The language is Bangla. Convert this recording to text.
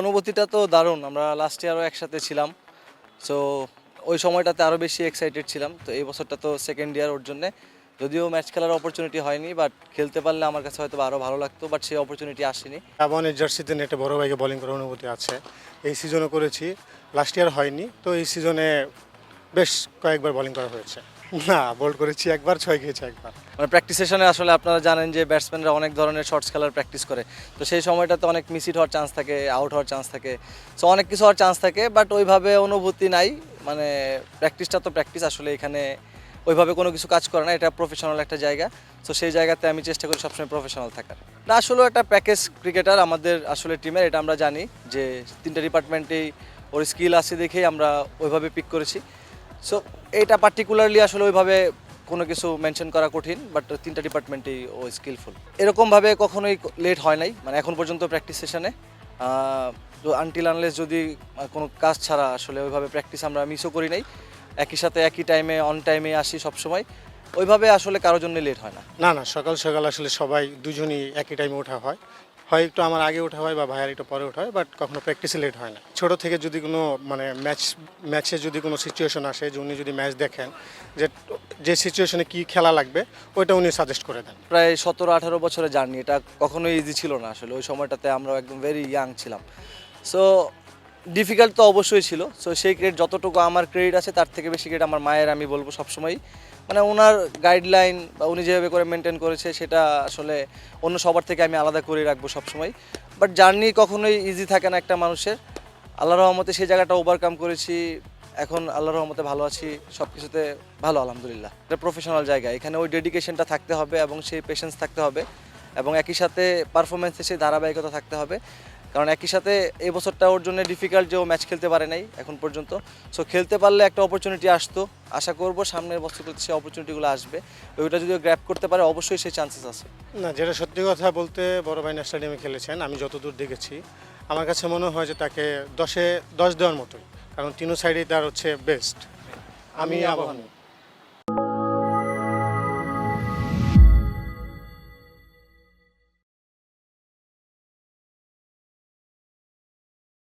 অনুভূতিটা তো দারুণ। আমরা লাস্ট ইয়ারও একসাথে ছিলাম। সো ওই সময়টাতে আরও বেশি এক্সাইটেড ছিলাম। তো এই বছরটা তো সেকেন্ড ইয়ার ওর জন্যে। যদিও ম্যাচ খেলার অপরচুনিটি হয়নি বাট খেলতে পারলে আমার কাছে হয়তো আরও ভালো লাগতো বাট সেই অপরচুনিটি আসেনি। আবাহনের জার্সিতে নেটে বড় ভাইকে বোলিং করার অনুভূতি আছে। এই সিজনও করেছি। লাস্ট ইয়ার হয়নি। তো এই সিজনে বেশ কয়েকবার বোলিং করা হয়েছে। না বোল্ড করেছি একবার, ছয় খেয়েছি একবার। মানে প্র্যাকটিস সেশনে আসলে আপনারা জানেন যে ব্যাটসম্যানরা অনেক ধরনের শর্টস খেলার প্র্যাকটিস করে। তো সেই সময়টাতে অনেক মিসিট হওয়ার চান্স থাকে আউট হওয়ার চান্স থাকে। সো অনেক কিছু হওয়ার চান্স থাকে বাট ওইভাবে অনুভূতি নাই। মানে প্র্যাকটিসটা তো প্র্যাকটিস আসলে এখানে ওইভাবে কোনো কিছু কাজ করে না, এটা প্রফেশনাল একটা জায়গা। তো সেই জায়গাতে আমি চেষ্টা করি সবসময় প্রফেশনাল থাকার। না, আসলেও একটা প্যাকেজ ক্রিকেটার আমাদের আসলে টিমের এটা আমরা জানি যে তিনটা ডিপার্টমেন্টেই ওর স্কিল আছে দেখেই আমরা ওইভাবে পিক করেছি। সো এটা পার্টিকুলারলি আসলে ওইভাবে কোনো কিছু মেনশন করা কঠিন বাট তিনটা ডিপার্টমেন্টেই ও স্কিলফুল এরকমভাবে কখনোই লেট হয় নাই মানে এখন পর্যন্ত প্র্যাকটিস সেশনে আনটিল আনলেস যদি কোনো কাজ ছাড়া আসলে ওইভাবে প্র্যাকটিস আমরা মিসও করি নাই, একই সাথে একই টাইমে অন টাইমে আসি সবসময়, ওইভাবে আসলে কারোর জন্য লেট হয় না। না না, সকাল সকাল আসলে সবাই দুজনই একই টাইমে ওঠা হয়। হয় একটু আমার আগে ওঠা হয় বা ভাইয়ার একটু পরে ওঠা হয় বাট কখনো প্র্যাকটিসে লেট হয় না। ছোট থেকে যদি কোনো মানে ম্যাচ ম্যাচে যদি কোনো সিচুয়েশন আসে যে উনি যদি ম্যাচ দেখেন যে যে সিচুয়েশনে কি খেলা লাগবে, ওইটা উনি সাজেস্ট করে দেন। প্রায় সতেরো আঠারো বছরের জার্নি এটা কখনোই ইজি ছিল না আসলে। ওই সময়টাতে আমরা একদম ভেরি ইয়াং ছিলাম। সো ডিফিকাল্ট তো অবশ্যই ছিল। সো সেই ক্রেডিট যতটুকু আমার ক্রেডিট আছে, তার থেকে বেশি ক্রেডিট আমার মায়ের আমি বলব সবসময়ই। মানে ওনার গাইডলাইন বা উনি যেভাবে করে মেনটেন করেছে, সেটা আসলে অন্য সবার থেকে আমি আলাদা করে রাখব সবসময়। বাট জার্নি কখনোই ইজি থাকে না একটা মানুষের। আল্লাহ রহমতে সেই জায়গাটা ওভারকাম করেছি। এখন আল্লাহ রহমতে ভালো আছি। সব কিছুতে ভালো, আলহামদুলিল্লাহ। এটা প্রফেশনাল জায়গা। এখানে ওই ডেডিকেশনটা থাকতে হবে এবং সেই পেশেন্স থাকতে হবে। এবং একই সাথে পারফরমেন্সে সেই ধারাবাহিকতা থাকতে হবে। কারণ একই সাথে এই বছরটা ওর জন্য ডিফিকাল্ট যে ও ম্যাচ খেলতে পারে নাই এখন পর্যন্ত। সো খেলতে পারলে একটা অপরচুনিটি আসতো। আশা করব সামনের বছরগুলোতে সেই অপরচুনিটিগুলো আসবে। ওইটা যদি গ্র্যাপ করতে পারে অবশ্যই সেই চান্সেস আছে। না যেটা সত্যি কথা বলতে বড় ভাই স্টেডিয়ামে খেলেছেন আমি যতদূর দেখেছি আমার কাছে মনে হয় যে তাকে দশে দশ দেওয়ার মতোই। কারণ তিনও সাইডেই তার হচ্ছে বেস্ট আমি আবাহনী।